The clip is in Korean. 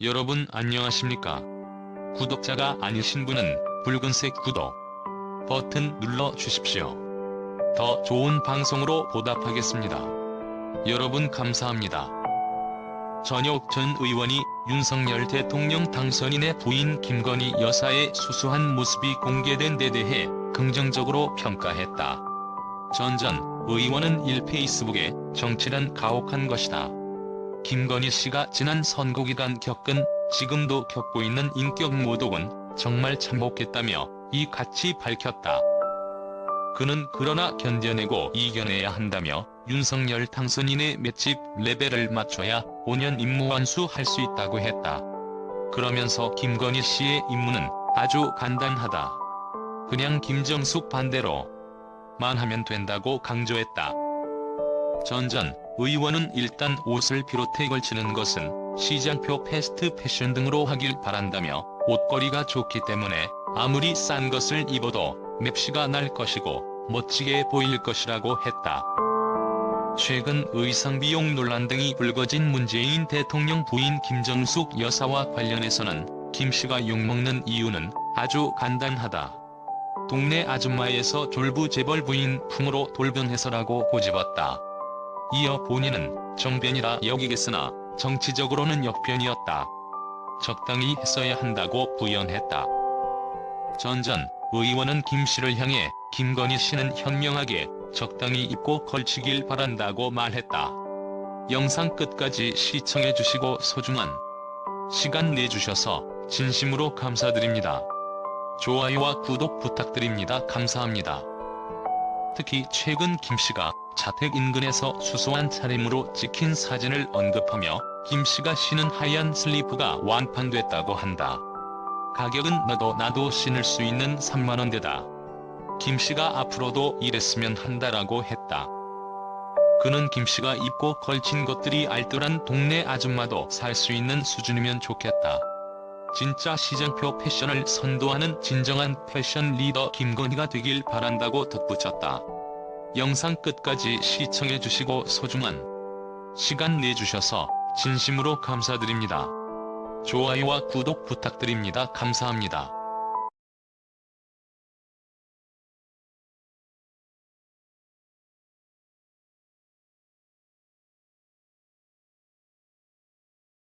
여러분 안녕하십니까? 구독자가 아니신 분은 붉은색 구독 버튼 눌러 주십시오. 더 좋은 방송으로 보답하겠습니다. 여러분 감사합니다. 전혁 전 의원이 윤석열 대통령 당선인의 부인 김건희 여사의 수수한 모습이 공개된 데 대해 긍정적으로 평가했다. 전전 의원은 일 페이스북에 정치란 가혹한 것이다. 김건희 씨가 지난 선거 기간 겪은 지금도 겪고 있는 인격 모독은 정말 참혹했다며 이 같이 밝혔다. 그는 그러나 견뎌내고 이겨내야 한다며 윤석열 당선인의 맷집 레벨을 맞춰야 5년 임무 완수할 수 있다고 했다. 그러면서 김건희 씨의 임무는 아주 간단하다. 그냥 김정숙 반대로 만 하면 된다고 강조했다. 전전 의원은 일단 옷을 비롯해 걸치는 것은 시장표 패스트 패션 등으로 하길 바란다며 옷걸이가 좋기 때문에 아무리 싼 것을 입어도 맵시가 날 것이고 멋지게 보일 것이라고 했다. 최근 의상 비용 논란 등이 불거진 문재인 대통령 부인 김정숙 여사와 관련해서는 김 씨가 욕먹는 이유는 아주 간단하다. 동네 아줌마에서 졸부 재벌 부인 풍으로 돌변해서라고 고집었다. 이어 본인은 정변이라 여기겠으나 정치적으로는 역변이었다. 적당히 했어야 한다고 부연했다. 전전 의원은 김 씨를 향해 김건희 씨는 현명하게 적당히 입고 걸치길 바란다고 말했다. 영상 끝까지 시청해주시고 소중한 시간 내주셔서 진심으로 감사드립니다. 좋아요와 구독 부탁드립니다. 감사합니다. 특히 최근 김 씨가 자택 인근에서 수수한 차림으로 찍힌 사진을 언급하며 김 씨가 신은 하얀 슬리퍼가 완판됐다고 한다. 가격은 너도 나도 신을 수 있는 3만원대다. 김 씨가 앞으로도 이랬으면 한다라고 했다. 그는 김 씨가 입고 걸친 것들이 알뜰한 동네 아줌마도 살 수 있는 수준이면 좋겠다. 진짜 시장표 패션을 선도하는 진정한 패션 리더 김건희가 되길 바란다고 덧붙였다. 영상 끝까지 시청해주시고 소중한 시간 내주셔서 진심으로 감사드립니다. 좋아요와 구독 부탁드립니다. 감사합니다.